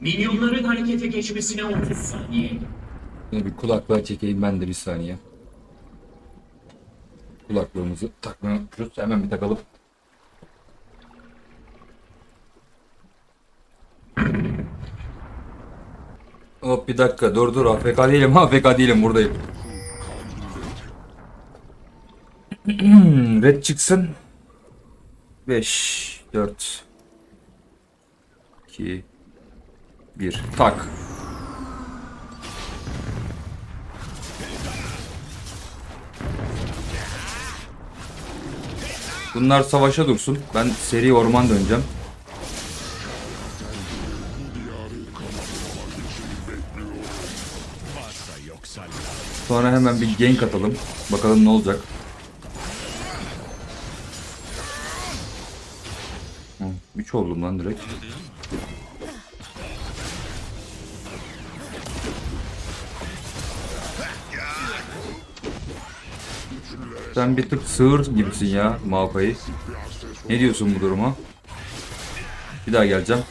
Minyonların harekete geçmesine 30 saniye. Bir kulaklığa çekeyim ben de bir saniye. Kulaklığımızı takmayı unutmuşuz. Hemen bir takalım. Hop bir dakika dur dur AFK değilim AFK değilim buradayım. Red çıksın. 5 4 2 1 tak. Bunlar savaşa dursun. Ben seri orman döneceğim. Sonra hemen bir gank atalım. Bakalım ne olacak. Hı, 3 oldum lan direkt. Sen bir tık sığır gibisin ya Maokai. Ne diyorsun bu duruma? Bir daha geleceğim.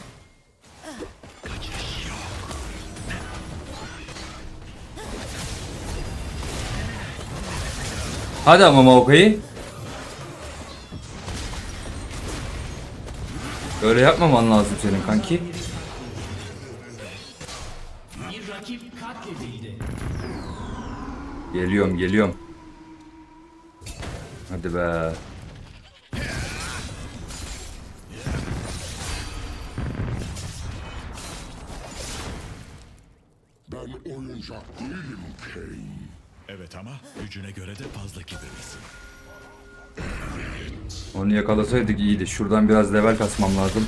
Hadi ama Maokai. Öyle yapmaman lazım senin kanki. Geliyorum geliyorum. Hadi be. Ben oyuncak değilim Kane. Evet ama gücüne göre de fazla kibirlisin. Onu yakalasaydık iyiydi. Şuradan biraz level kasmam lazım.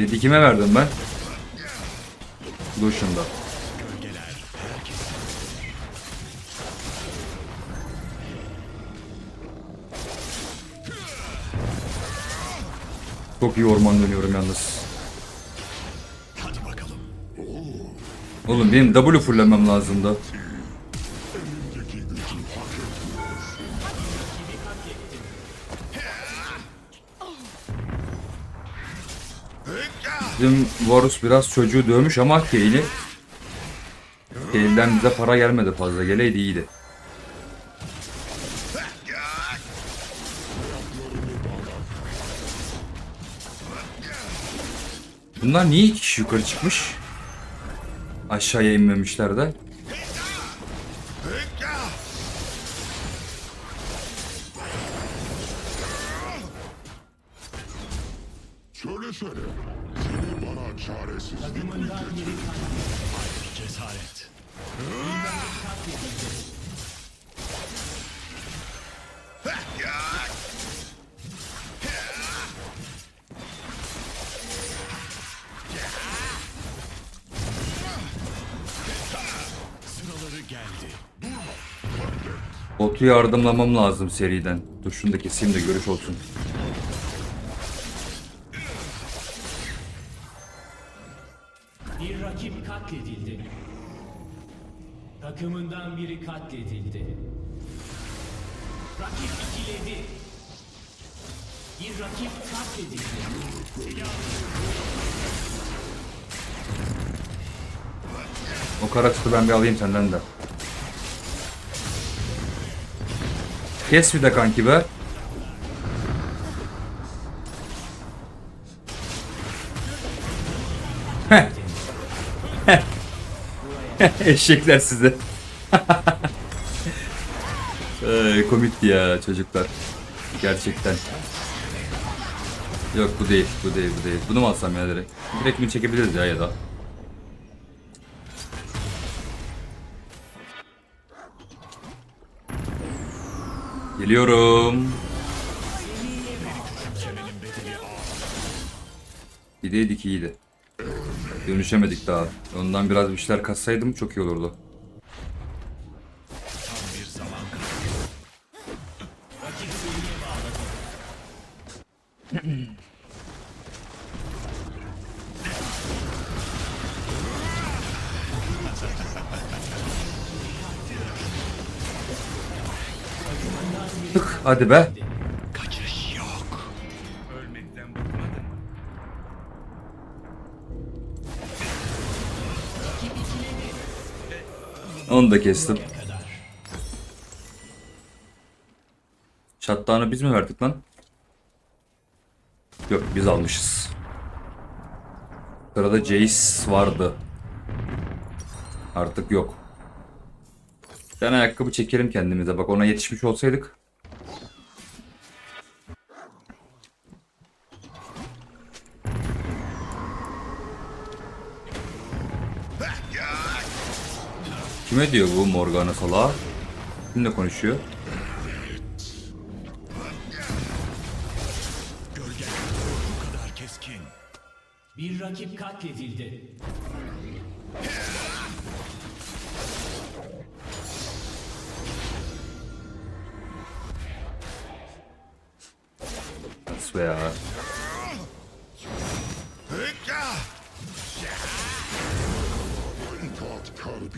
Bir kime verdim ben? Duşunda. Çok iyi orman dönüyorum yalnız. Hadi bakalım. Oğlum benim W fullemem lazımdı. Bizim Varus biraz çocuğu dövmüş ama Kane'i Kane'den bize para gelmedi fazla. Geleydi iyiydi. Bunlar niye iki kişi yukarı çıkmış? Aşağıya inmemişler de. Çaresizlik Cesaret. Sıraları geldi. Botu yardımlamam lazım seriden. Dur şunu da keseyim de görüş olsun. Bir rakip katledildi. Takımından biri katledildi. Rakip ikiledi. Bir rakip katledildi. O karakterı ben bir alayım senden de. Kes bir de kanki be. Eşekler size. Ee, komikti ya çocuklar. Gerçekten. Yok bu değil, bu değil, bu değil. Bunu mu alsam ya direkt? Direkt mi çekebiliriz ya ya da. Geliyorum. İyiydi iyiydi. Dönüşemedik daha. Ondan biraz bir şeyler katsaydım çok iyi olurdu. Tık hadi be. Onu da kestim. Şattağını biz mi verdik lan? Yok biz almışız. Sırada Jace vardı. Artık yok. Ben ayakkabı çekerim kendimize. Bak ona yetişmiş olsaydık. Kime diyor bu Morgana salağı? Kimle konuşuyor? Gölge bu kadar keskin. Bir rakip katledildi. Nasıl ya?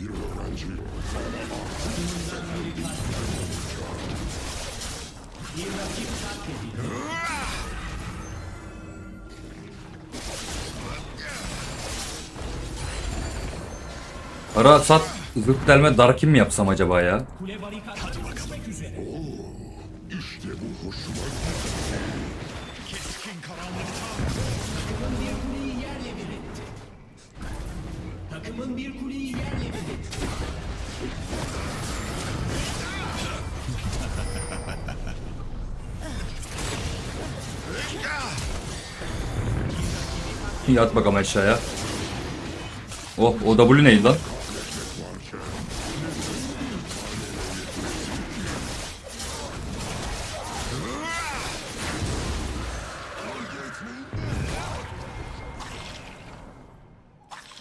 Bir öğrenci. Bir rakip katledildi. Ara sat zırt delme darkim mi yapsam acaba ya? Kule barikat açılmak üzere. İşte bu hoşuma gitti. Keskin karanlıkta. Takımın bir kuleyi yerle bir etti. Takımın bir kuleyi yerle bir etti. Yat bakalım aşağıya. Oh o W neydi lan?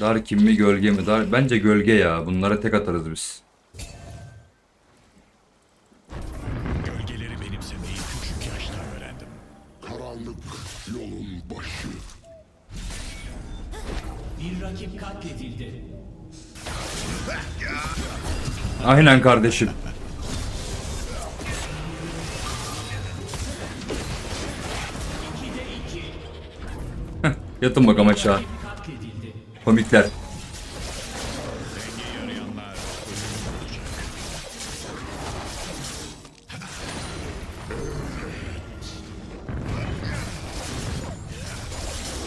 Dar kim mi gölge mi? Dar bence gölge ya. Bunlara tek atarız biz. Gölgeleri benimsemeyi küçük yaşta öğrendim. Karanlık yolun başı. Bir rakip katledildi. Aynen kardeşim. Yatın bakalım aşağı. Komikler.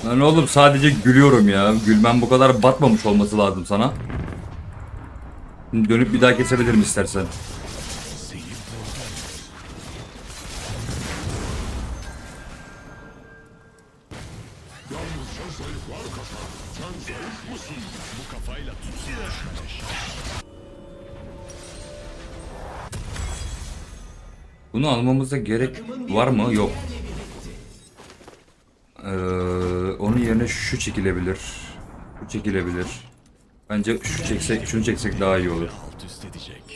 Lan oğlum sadece gülüyorum ya. Gülmem bu kadar batmamış olması lazım sana. Dönüp bir daha kesebilirim istersen. Yalnızca zayıflar kaçar. Sen zayıf mısın? Bu kafayla ateşi. Bunu almamıza gerek var mı? Yok. Ee, onun yerine şu çekilebilir. Bu çekilebilir. Bence şu çeksek, şunu çeksek daha iyi olur. Alt üst edecek.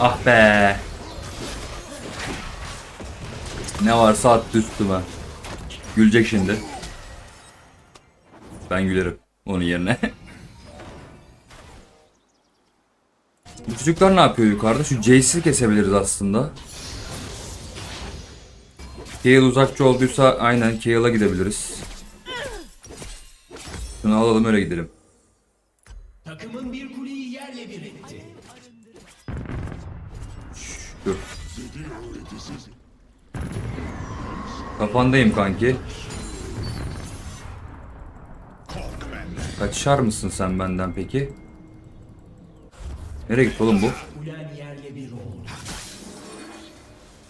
Ah be. Ne varsa attı üstüme. Gülecek şimdi. Ben gülerim onun yerine. Bu çocuklar ne yapıyor yukarıda? Şu Jace'i kesebiliriz aslında. Kayle uzakçı olduysa aynen Kayle'a gidebiliriz. Şunu alalım öyle gidelim. Takımın bir Kafandayım kanki. Kaçar mısın sen benden peki? Nereye gitti oğlum bu? Ulen yerle bir oldu.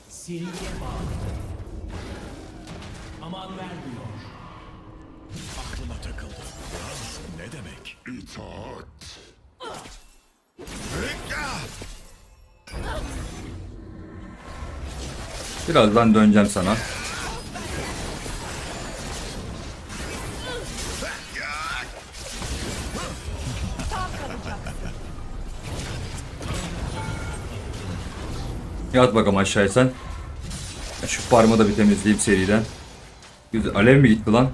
Seriye bağladı. Aman vermiyor. Aklıma takıldı. Yalnız ne demek? İtaat. Birazdan döneceğim sana. Yat bakalım aşağıya sen. Şu farmı da bir temizleyeyim seriden. Güzel. Alev mi gitti lan?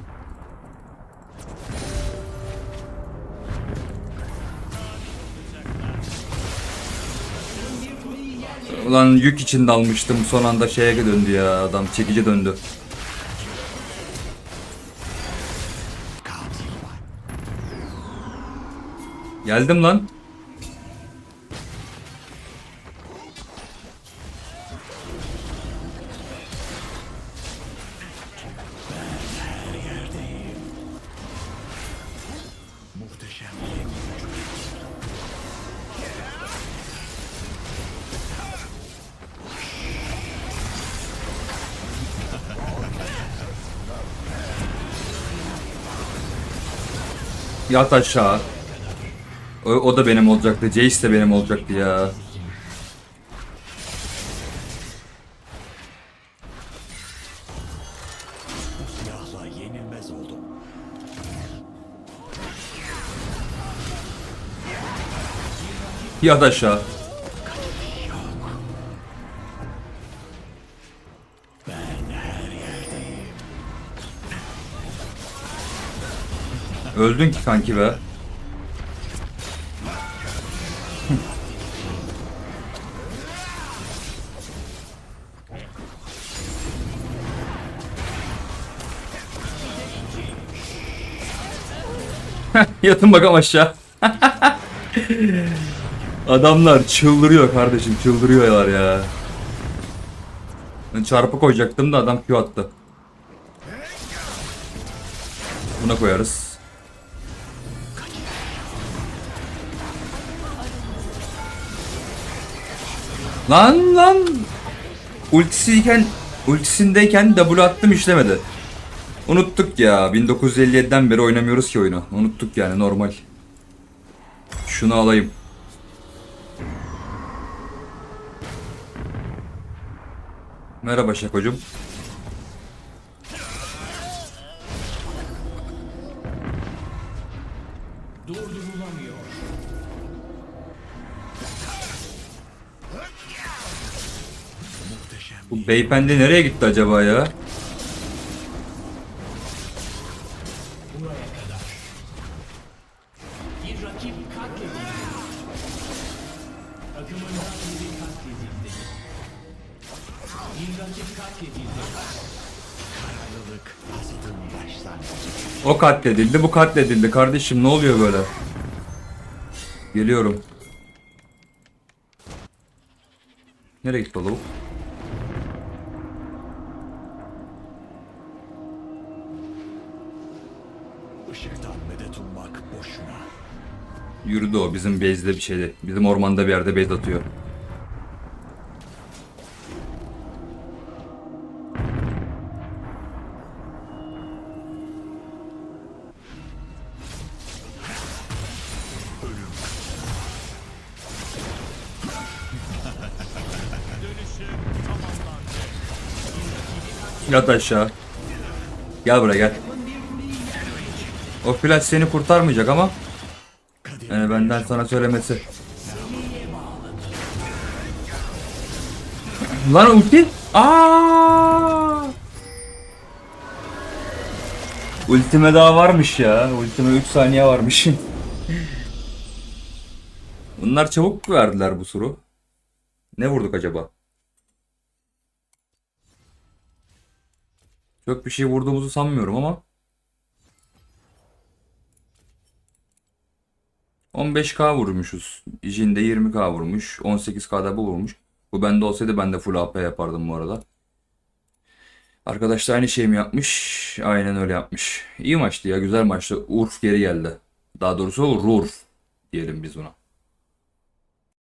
Ulan yük içinde almıştım. Son anda şeye döndü ya adam. Çekici döndü. Geldim lan. Yat aşağı. O, o da benim olacaktı. Jace de benim olacaktı ya. Yat aşağı. Öldün ki kanki be. Yatın bakalım aşağı. Adamlar çıldırıyor kardeşim çıldırıyorlar ya. Ben çarpı koyacaktım da adam Q attı. Buna koyarız. Lan lan. Ultisiyken ultisindeyken W attım işlemedi. Unuttuk ya. 1957'den beri oynamıyoruz ki oyunu. Unuttuk yani normal. Şunu alayım. Merhaba Şakocum. Beyefendi nereye gitti acaba ya? O katledildi, bu katledildi. Kardeşim ne oluyor böyle? Geliyorum. Nereye gitti o lavuk? Işıktan medet ummak boşuna. Yürüdü o bizim base'de bir şeydi. Bizim ormanda bir yerde base atıyor. Yat aşağı. Gel buraya gel. O flash seni kurtarmayacak ama yani benden sana söylemesi. Lan ulti? Aa! Ultime daha varmış ya. Ultime 3 saniye varmış. Bunlar çabuk verdiler bu suru. Ne vurduk acaba? Çok bir şey vurduğumuzu sanmıyorum ama. 15k vurmuşuz. Jin de 20k vurmuş. 18k'da bu vurmuş. Bu bende olsaydı ben de full AP yapardım bu arada. Arkadaş da aynı şey mi yapmış? Aynen öyle yapmış. İyi maçtı ya güzel maçtı. Urf geri geldi. Daha doğrusu Rurf diyelim biz buna.